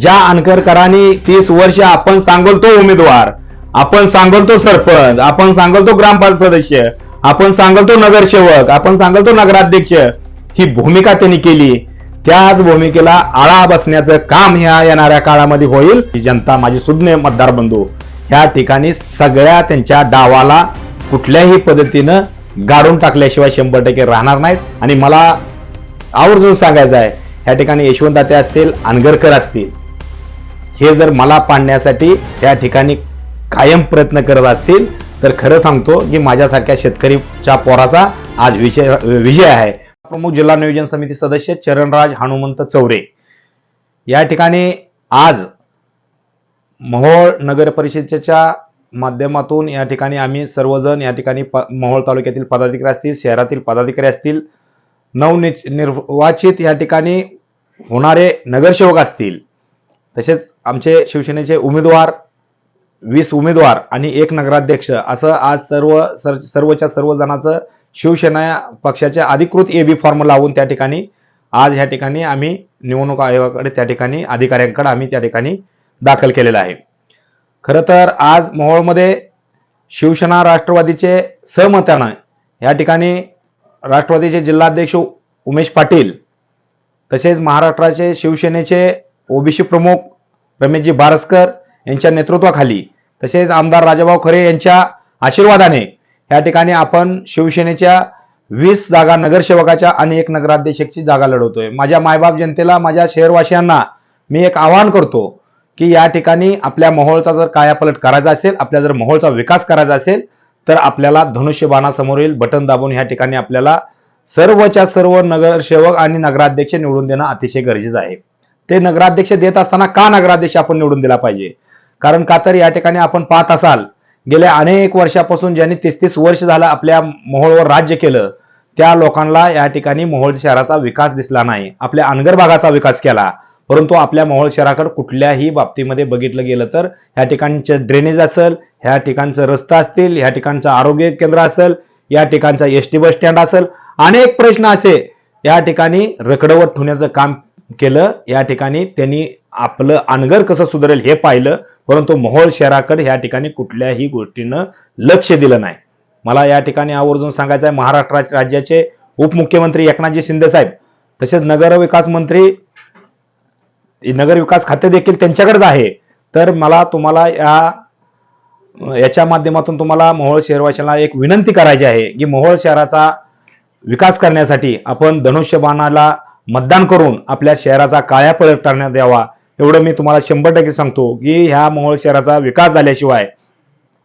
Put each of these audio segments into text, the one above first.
ज्या अनकरकरांनी तीस वर्ष आपण सांगलतो उमेदवार आपण सांगलतो सरपंच आपण सांगलतो ग्रामपंचायत सदस्य आपण सांगलतो नगरसेवक आपण सांगलतो नगराध्यक्ष ही भूमिका त्यांनी केली. त्याच भूमिकेला आळा बसण्याचं काम ह्या येणाऱ्या काळामध्ये होईल. जनता माझी सुज्ञ मतदार बंधू ह्या ठिकाणी सगळ्या त्यांच्या डावाला कुठल्याही पद्धतीनं गाडून टाकल्याशिवाय शंभर टक्के राहणार नाहीत. आणि मला आवर्जून सांगायचं आहे ह्या ठिकाणी यशवंत दाते असतील अनगरकर असतील हे जर मला पाडण्यासाठी त्या ठिकाणी कायम प्रयत्न करत असतील तर खरं सांगतो की माझ्यासारख्या शेतकरीच्या पोराचा आज विजय विजय आहे. प्रमुख जिल्हा नियोजन समिती सदस्य चरणराज हनुमंत चौरे. या ठिकाणी आज महोळ नगर परिषदेच्या माध्यमातून या ठिकाणी आम्ही सर्वजण या ठिकाणी प मोहोळ तालुक्यातील पदाधिकारी असतील शहरातील पदाधिकारी असतील नवनिर्वाचित निर्वाचित या ठिकाणी होणारे नगरसेवक असतील. तसेच आमचे शिवसेनेचे उमेदवार वीस उमेदवार आणि एक नगराध्यक्ष असं आज सर्व सर सर्वच्या सर्व जणांचं शिवसेना पक्षाच्या अधिकृत ए बी फॉर्म लावून त्या ठिकाणी आज ह्या ठिकाणी आम्ही निवडणूक आयोगाकडे त्या ठिकाणी अधिकाऱ्यांकडे आम्ही त्या ठिकाणी दाखल केलेला आहे. खरं तर आज मोहोळमध्ये शिवसेना राष्ट्रवादीचे सहमतानं या ठिकाणी राष्ट्रवादीचे जिल्हाध्यक्ष उमेश पाटील तसेच महाराष्ट्राचे शिवसेनेचे ओबीसी प्रमुख रमेशजी बारसकर यांच्या नेतृत्वाखाली तसेच आमदार राजाभाऊ खरे यांच्या आशीर्वादाने या ठिकाणी आपण शिवसेनेच्या वीस जागा नगरसेवकाच्या आणि एक नगराध्यक्षची जागा लढवतोय. माझ्या मायबाप जनतेला माझ्या शहरवासियांना मी एक आवाहन करतो की या ठिकाणी आपल्या मोहोळचा जर कायापलट करायचा असेल आपल्या जर मोहोळचा विकास करायचा असेल तर आपल्याला धनुष्यबाणासमोरील बटन दाबून या ठिकाणी आपल्याला सर्वच्या सर्व नगरसेवक आणि नगराध्यक्ष निवडून देणं अतिशय गरजेचं आहे. ते नगराध्यक्ष देत असताना का नगराध्यक्ष आपण निवडून दिला पाहिजे? कारण का तर या ठिकाणी आपण पाहत असाल गेल्या अनेक वर्षापासून ज्यांनी तीस तीस वर्ष झालं आपल्या मोहोळवर राज्य केलं त्या लोकांना या ठिकाणी मोहोळ शहराचा विकास दिसला नाही. आपल्या अनगर भागाचा विकास केला. परंतु आपल्या मोहोळ शहराकडे कुठल्याही बाबतीमध्ये बघितलं गेलं तर ह्या ठिकाणचं ड्रेनेज असेल ह्या ठिकाणचं रस्ता असतील ह्या ठिकाणचं आरोग्य केंद्र असेल या ठिकाणचा एस टी बस स्टँड असेल अनेक प्रश्न असे या ठिकाणी रखडवत ठेवण्याचं काम केलं. या ठिकाणी त्यांनी आपलं अनगर कसं सुधारेल हे पाहिलं. परंतु मोहोळ शहराकडे या ठिकाणी कुठल्याही गोष्टीनं लक्ष दिलं नाही. मला या ठिकाणी आवर्जून सांगायचं आहे महाराष्ट्र राज्याचे उपमुख्यमंत्री एकनाथजी शिंदे साहेब तसेच नगर विकास मंत्री नगर विकास खाते देखील त्यांच्याकडेच आहे. तर मला तुम्हाला या याच्या माध्यमातून तुम्हाला मोहोळ शहरवाशांना एक विनंती करायची आहे की मोहोळ शहराचा विकास करण्यासाठी आपण धनुष्यबाणाला मतदान करून आपल्या शहराचा काळ्या करण्यात यावा. एवढं मी तुम्हाला शंभर टक्के सांगतो की ह्या मोहोळ शहराचा विकास झाल्याशिवाय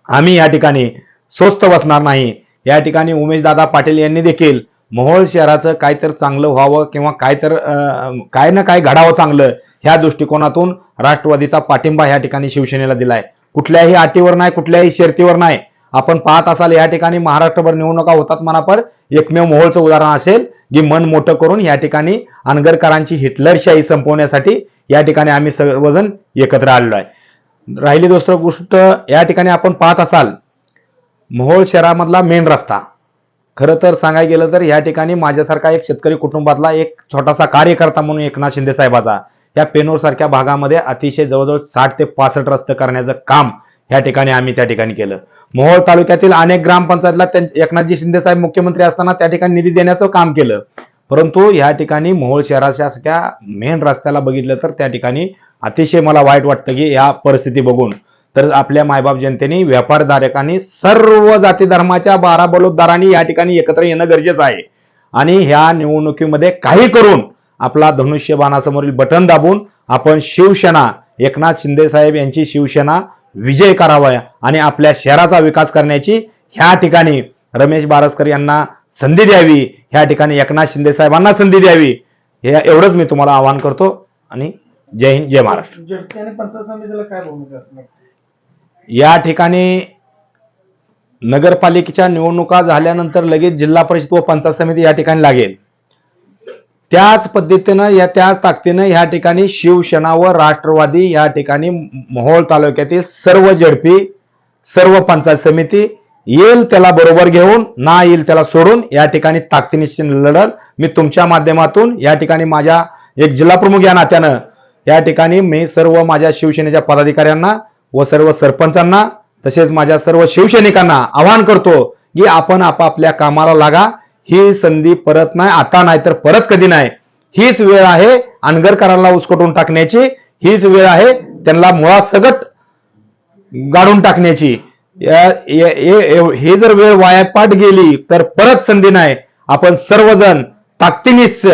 आम्ही या ठिकाणी स्वस्त बसणार नाही. या ठिकाणी उमेशदादा पाटील यांनी देखील मोहोळ शहराचं काय तर चांगलं व्हावं किंवा काय तर काय ना काय घडावं चांगलं ह्या दृष्टिकोनातून राष्ट्रवादीचा पाठिंबा ह्या ठिकाणी शिवसेनेला दिलाय. कुठल्याही अटीवर नाही कुठल्याही शर्तीवर नाही. आपण पाहत असाल या ठिकाणी महाराष्ट्रभर निवडणुका होतात मनापर एकमेव मोहोळचं उदाहरण असेल जी मन मोठं करून या ठिकाणी अनगरकरांची हिटलरशाही संपवण्यासाठी या ठिकाणी आम्ही सर्वजण एकत्र आलेलो आहे. राहिली दुसरं गोष्ट या ठिकाणी आपण पाहत असाल मोहोळ शहरामधला मेन रस्ता. खरं तर सांगायला गेलं तर या ठिकाणी माझ्यासारखा एक शेतकरी कुटुंबातला एक छोटासा कार्यकर्ता म्हणून एकनाथ शिंदे साहेबाचा या पेनोर सारख्या भागामध्ये अतिशय जवळजवळ साठ ते पासष्ट रस्ते करण्याचं काम या ठिकाणी आम्ही त्या ठिकाणी केलं. मोहोळ तालुक्यातील अनेक ग्रामपंचायतला एकनाथजी शिंदे साहेब मुख्यमंत्री असताना त्या ठिकाणी निधी देण्याचं काम केलं. परंतु या ठिकाणी मोहोळ शहराच्या मेन रस्त्याला बघितलं तर त्या ठिकाणी अतिशय मला वाईट वाटतं की या परिस्थिती बघून. तर आपल्या मायबाप जनतेने व्यापारधारकांनी सर्व जाती धर्माच्या बारा बलोद्दारांनी या ठिकाणी एकत्र येणं गरजेचं आहे. आणि ह्या निवडणुकीमध्ये काही करून आपला धनुष्यबाणासमोरील बटन दाबून आपण शिवसेना एकनाथ शिंदे साहेब यांची शिवसेना विजय करावा आणि आपल्या शहराचा विकास करण्याची ह्या ठिकाणी रमेश बारसकर यांना संधी द्यावी ह्या ठिकाणी एकनाथ शिंदे साहेबांना संधी द्यावी हे एवढंच मी तुम्हाला आवाहन करतो आणि जय हिंद जय महाराष्ट्र. या ठिकाणी नगरपालिकेच्या निवडणुका झाल्यानंतर लगेच जिल्हा परिषद व पंचायत समिती या ठिकाणी लागेल. त्याच पद्धतीनं या त्याच ताकदीनं या ठिकाणी शिवसेना व राष्ट्रवादी या ठिकाणी मोहोळ तालुक्यातील सर्व जडपी सर्व पंचायत समिती येईल त्याला बरोबर घेऊन ना येईल त्याला सोडून या ठिकाणी ताकदीनिशी लढल. मी तुमच्या माध्यमातून या ठिकाणी माझ्या एक जिल्हा प्रमुख या नात्यानं या ठिकाणी मी सर्व माझ्या शिवसेनेच्या पदाधिकाऱ्यांना व सर्व सरपंचांना तसेच माझ्या सर्व शिवसैनिकांना आवाहन करतो की आपण आपापल्या कामाला लागा. ही संधी परत नाही आता नाही तर परत कधी नाही. हीच वेळ आहे अनगरकरांना उसकटून टाकण्याची हीच वेळ आहे त्यांना मुळात गाडून टाकण्याची. हे जर वेळ वायापाट गेली तर परत संधी नाही. आपण सर्वजण ताकदीनिच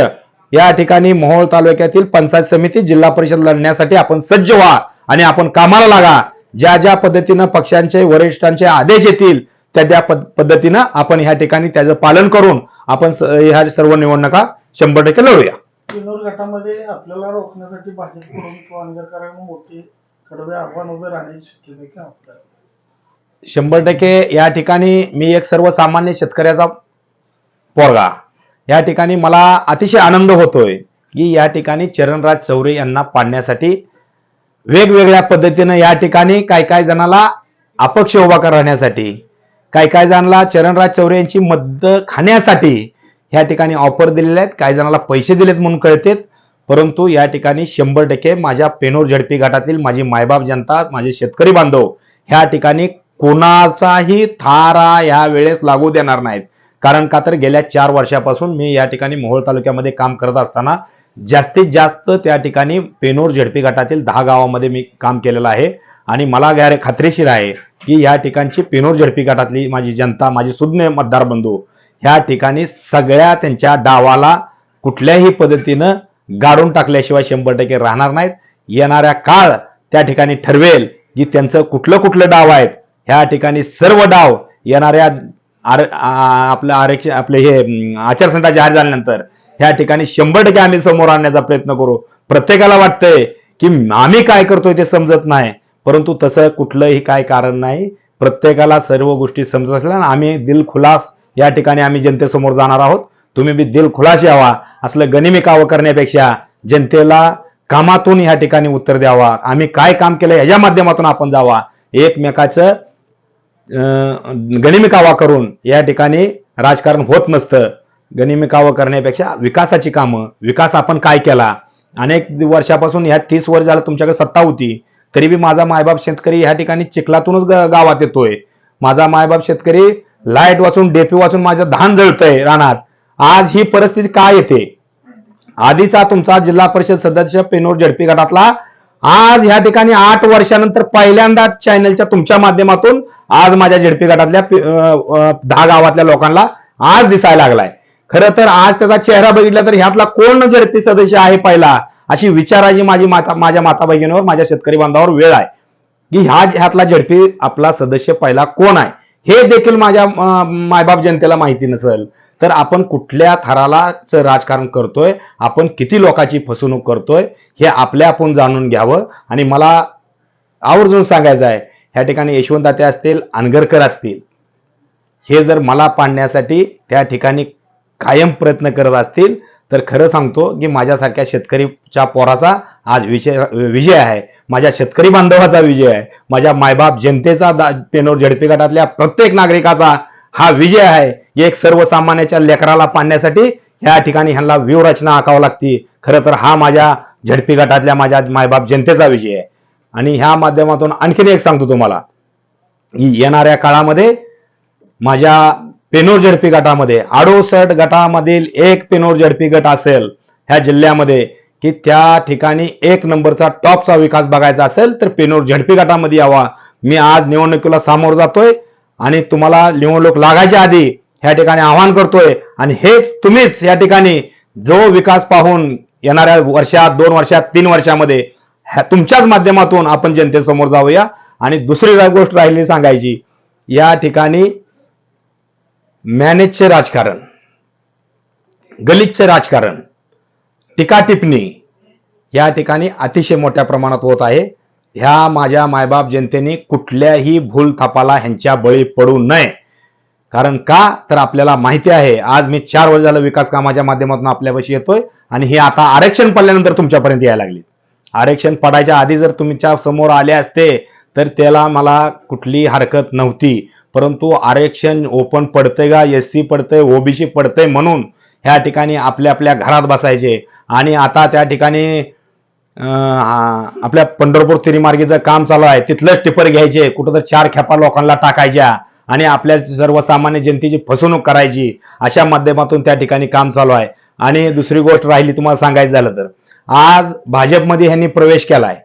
या ठिकाणी मोहोळ तालुक्यातील पंचायत समिती जिल्हा परिषद लढण्यासाठी आपण सज्ज व्हा आणि आपण कामाला लागा. ज्या ज्या पद्धतीनं पक्षांचे वरिष्ठांचे आदेश येतील त्या त्या पद- पद्धतीनं आपण ह्या ठिकाणी त्याचं पालन करून आपण ह्या सर्व निवडणुका शंभर टक्के लढूया. गटामध्ये आपल्याला रोखण्यासाठी भाजपकडून किंवा मोठे कडवे आव्हान उभे राहण्याची शक्यता आपल्याला? शंभर टक्के या ठिकाणी मी एक सर्वसामान्य शेतकऱ्याचा पोरगा. या ठिकाणी मला अतिशय आनंद होतोय की या ठिकाणी चरणराज चौरे यांना पाडण्यासाठी वेगवेगळ्या पद्धतीनं या ठिकाणी काय काय जणाला अपक्ष उभा करण्यासाठी काय काय जणांना चरणराज चौरे यांची मद्द खाण्यासाठी ह्या ठिकाणी ऑफर दिलेल्या आहेत. काही जणांना पैसे दिलेत म्हणून कळतेत. परंतु या ठिकाणी शंभर टक्के माझ्या पेनोर झडपी घाटातील माझी मायबाप जनता माझे शेतकरी बांधव ह्या ठिकाणी कोणाचाही थारा या वेळेस लागू देणार नाहीत. कारण का तर गेल्या चार वर्षापासून मी या ठिकाणी मोहोळ तालुक्यामध्ये काम करत असताना जास्तीत जास्त त्या ठिकाणी पेनोर झडपी गटातील दहा गावामध्ये मी काम केलेलं आहे. आणि मला गॅरे खात्रीशीर आहे. की या ठिकाणची पेनोर झडपी गटातली माझी जनता माझी सुज्ञ मतदार बंधू ह्या ठिकाणी सगळ्या त्यांच्या डावाला कुठल्याही पद्धतीनं गाडून टाकल्याशिवाय शंभर टक्के राहणार नाहीत. येणाऱ्या काळ त्या ठिकाणी ठरवेल की त्यांचं कुठलं कुठलं डाव आहेत. ह्या ठिकाणी सर्व डाव येणाऱ्या आर आपलं आरक्षण आपले हे आचारसंहिता जाहीर झाल्यानंतर ह्या ठिकाणी शंभर टक्के आम्ही समोर आणण्याचा प्रयत्न करू. प्रत्येकाला वाटतंय की आम्ही काय करतोय ते समजत नाही. परंतु तसं कुठलंही काय कारण नाही. प्रत्येकाला सर्व गोष्टी समजत असल्या आणि आम्ही दिल खुलास या ठिकाणी आम्ही जनतेसमोर जाणार आहोत. तुम्ही बी दिलखुलास यावा असलं गनिमी कावं करण्यापेक्षा जनतेला कामातून ह्या ठिकाणी उत्तर द्यावा. आम्ही काय काम केलं याच्या माध्यमातून आपण जावा. एकमेकाचं गणिमिकावा करून या ठिकाणी राजकारण होत नसतं. गणिमिकावं करण्यापेक्षा विकासाची कामं विकास आपण काय केला? अनेक वर्षापासून ह्या तीस वर्ष झालं तुमच्याकडे सत्ता होती. तरीबी माझा मायबाप शेतकरी ह्या ठिकाणी चिखलातूनच गावात येतोय. माझा मायबाप शेतकरी लाइट वाचून डेपी वाचून माझं धान जळतंय रानात. आज ही परिस्थिती काय येते? आधीचा तुमचा जिल्हा परिषद सदस्य पेनोर झडपी गटातला आज ह्या ठिकाणी आठ वर्षानंतर पहिल्यांदा चॅनलच्या तुमच्या माध्यमातून आज माझ्या झडपी गटातल्या दहा गावातल्या लोकांना आज दिसायला लागलाय. खरं तर आज त्याचा चेहरा बघितला तर ह्यातला कोण झडपी सदस्य आहे पहिला? अशी विचाराची माझी माता माझ्या माता भगिनीवर माझ्या शेतकरी बांधावर वेळ आहे. की ह्या ह्यातला झडपी आपला सदस्य पहिला कोण आहे? हे देखील माझ्या मायबाप जनतेला माहिती नसेल तर आपण कुठल्या थरालाच राजकारण करतोय? आपण किती लोकांची फसवणूक करतोय? हे आपल्या आपण जाणून घ्यावं. आणि मला आवर्जून सांगायचं आहे ह्या ठिकाणी यशवंताते असतील अनगरकर असतील हे जर मला पाडण्यासाठी त्या ठिकाणी कायम प्रयत्न करत असतील तर खरं सांगतो की माझ्यासारख्या शेतकरीच्या पोराचा आज विजय विजय आहे. माझ्या शेतकरी बांधवाचा विजय आहे. माझ्या मायबाप जनतेचा दा- पेनोर झडपी गटातल्या प्रत्येक नागरिकाचा हा विजय आहे. एक सर्वसामान्याच्या लेकराला पाडण्यासाठी ह्या ठिकाणी ह्यांना व्यूहरचना आखावं लागती. खरं तर हा माझ्या झडपी गटातल्या माझ्या मायबाप जनतेचा विजय आहे. आणि ह्या माध्यमातून आणखीन एक सांगतो तुम्हाला की येणाऱ्या काळामध्ये माझ्या पेनोर झडपी गटामध्ये अडोसष्ट गटामधील एक पेनोर झडपी गट असेल ह्या जिल्ह्यामध्ये की त्या ठिकाणी एक नंबरचा टॉपचा विकास बघायचा असेल तर पेनोर झडपी गटामध्ये यावा. मी आज निवडणुकीला सामोर जातोय आणि तुम्हाला निवडणूक लागायच्या आधी ह्या ठिकाणी आवाहन करतोय आणि हेच तुम्हीच या ठिकाणी जो विकास पाहून येणाऱ्या वर्षात दोन वर्षात तीन वर्षामध्ये ह्या- तुमच्याच माध्यमातून आपण जनतेसमोर जाऊया. आणि दुसरी गोष्ट राहिली सांगायची या ठिकाणी मॅनेजचे राजकारण गलितचे राजकारण टीका टिप्पणी या ठिकाणी अतिशय मोठ्या प्रमाणात होत आहे. ह्या माझ्या मायबाप जनतेने कुठल्याही भूल थापाला ह्यांच्या बळी पडू नये. कारण का? तर आपल्याला माहिती आहे. आज मी चार वर्ष झालं विकास कामाच्या माध्यमातून आपल्यापाशी येतोय आणि हे आता आरक्षण पडल्यानंतर तुमच्यापर्यंत यायला लागली. आरक्षण पडायच्या आधी जर तुमच्यासमोर आले असते तर त्याला मला कुठली हरकत नव्हती. परंतु आरक्षण ओपन पडतंय का एस सी पडतंय ओबीसी पडतंय म्हणून ह्या ठिकाणी आपल्या आपल्या घरात बसायचे. आणि आता त्या ठिकाणी आपल्या पंढरपूर तिरीमार्गीचं काम चालू आहे. तिथलंच टिपर घ्यायचे कुठं तर चार खेपा लोकांना टाकायच्या आणि आपल्या सर्वसामान्य जनतेची फसवणूक करायची अशा माध्यमातून त्या ठिकाणी काम चालू आहे. आणि दुसरी गोष्ट राहिली तुम्हाला सांगायचं झालं तर. आज भाजपमध्ये ह्यांनी प्रवेश केला आहे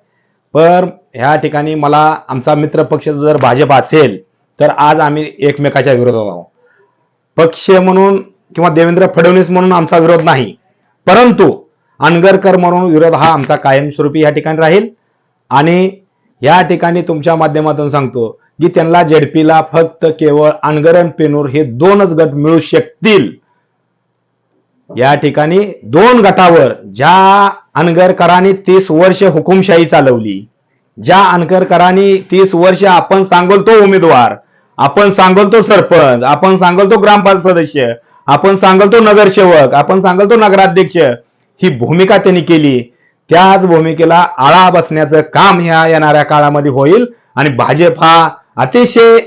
पर ह्या ठिकाणी मला आमचा मित्र पक्ष जर भाजप असेल तर आज आम्ही एकमेकाच्या विरोधात आहोत. पक्ष म्हणून किंवा देवेंद्र फडणवीस म्हणून आमचा विरोध नाही. परंतु अनगरकर म्हणून विरोध हा आमचा कायमस्वरूपी या ठिकाणी राहील. आणि या ठिकाणी तुमच्या माध्यमातून सांगतो की त्यांना जेडपीला फक्त केवळ अनगर आणि पेनूर हे दोनच गट मिळू शकतील. या ठिकाणी दोन गटावर ज्या अनगरकरांनी तीस वर्ष हुकुमशाही चालवली ज्या अनगरकरांनी तीस वर्ष आपण सांगोलतो उमेदवार आपण सांगलतो सरपंच आपण सांगलतो ग्रामपंचायत सदस्य आपण सांगलतो नगरसेवक आपण सांगलतो नगराध्यक्ष ही भूमिका त्यांनी केली. त्याच भूमिकेला आळा बसण्याचं काम ह्या येणाऱ्या काळामध्ये होईल आणि भाजप हा अतिशय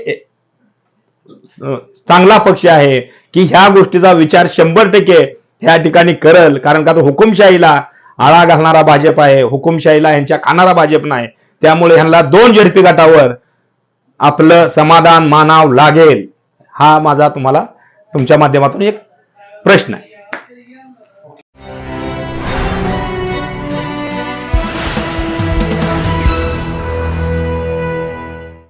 चांगला पक्ष आहे की ह्या गोष्टीचा विचार शंभर टक्के ह्या ठिकाणी करल. कारण का तो हुकुमशाहीला आळा घालणारा भाजप आहे. हुकुमशाहीला यांच्या खाणारा भाजप नाही. त्यामुळे ह्यांना दोन झडपी गटावर आपलं समाधान मानाव लागेल हा माझा तुम्हाला तुमच्या माध्यमातून एक प्रश्न आहे.